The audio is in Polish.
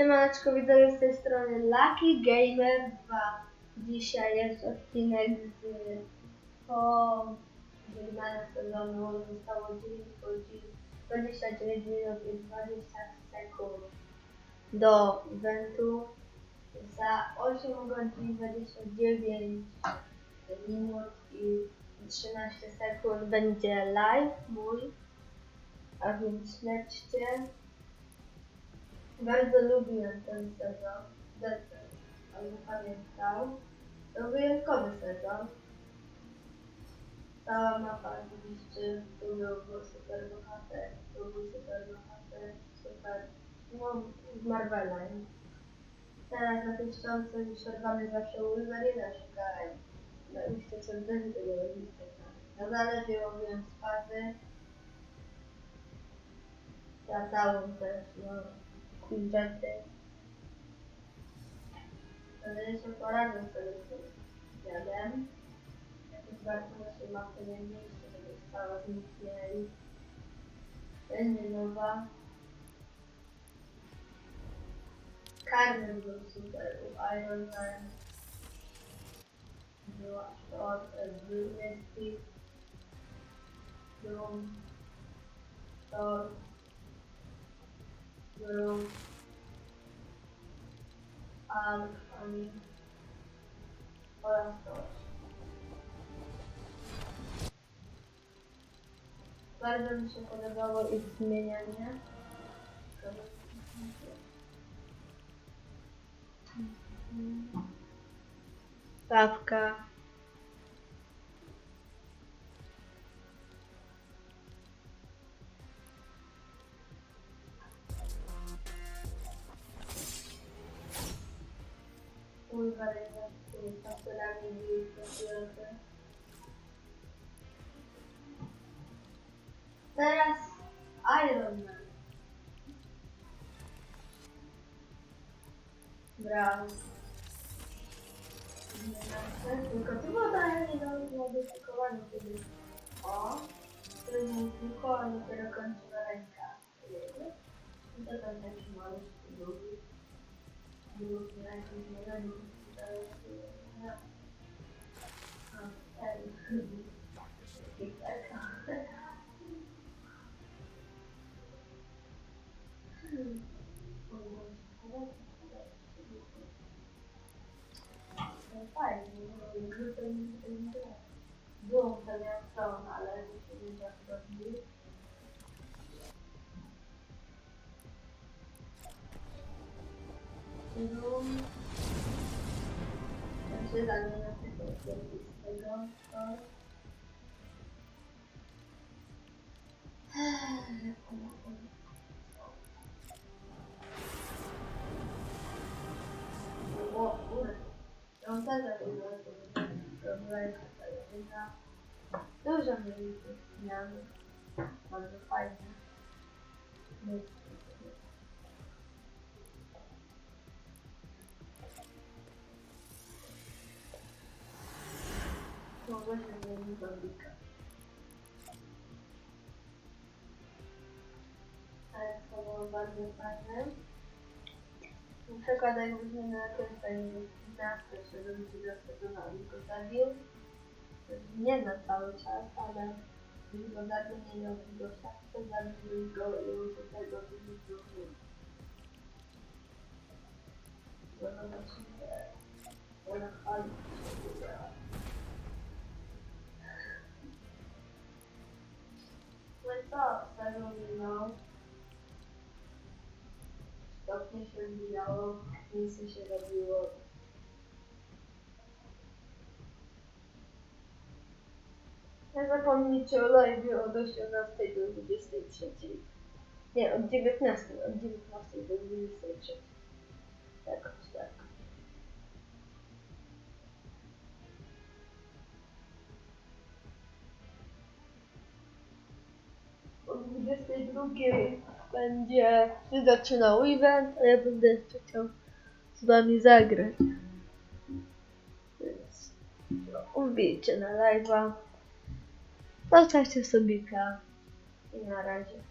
Siemaneczko widzowie z tej strony Lucky Gamer 2. Dzisiaj jest odcinek z po wygnania sezonu zostało 9 godzin 29 minut i 20 sekund do eventu. Za 8 godzin 29 minut i 13 sekund będzie live mój. A więc śledźcie. Bardzo lubiłem ten sezon. Desert, ale pamiętał. To wyjątkowy sezon. Cała mapa oczywiście, tu był super bohater, tu był super bohater, super, no z Marvela. nie? Teraz na tej ściące przerwamy zawsze Wolverina szukałem. No i chcę sobie też tego robić. No zależy łowiłem z fazy. Latałem też, no rzeczy. Ale jeszcze poradzę sobie z tym światem. Jakoś bardzo naszej mapy nie miejsce, żeby stała zniknęli. Będzie nowa. Karny był super u Iron Man. Była Thor, był Mystic. Doom. Thor. Był Thor. Bardzo mi się podobało ich zmienianie. Stawka. Teraz Iron Man. Brawo. Tylko tu woda nie do modyfikowania kiedy. O, to jest zwykła, a dopiero kończyła ręka. I to tam taki mały drugi. Drugi na jakimś. To jest... no. A, ten. I taka. Hmm. Zamienię na tego z tego. Ale to było bardzo fajne. Na przykład jakbyśmy na ten gwiazdkę się gwiazdkę go zabił. Nie na cały czas, ale go zabił, nie miał go szafce, zabił go i do tego. Bo zobaczymy, ona fali co, sezon minął. Stopnie się wbijało, miejsce się robiło. Nie zapomnijcie o live od 18 do 23. Nie, od 19, od 19 do 23. Jakoś tak. 22 będzie się zaczynał event, a ja będę jeszcze chciał z wami zagrać. Więc no, na live'a. Zostawcie sobie i na razie.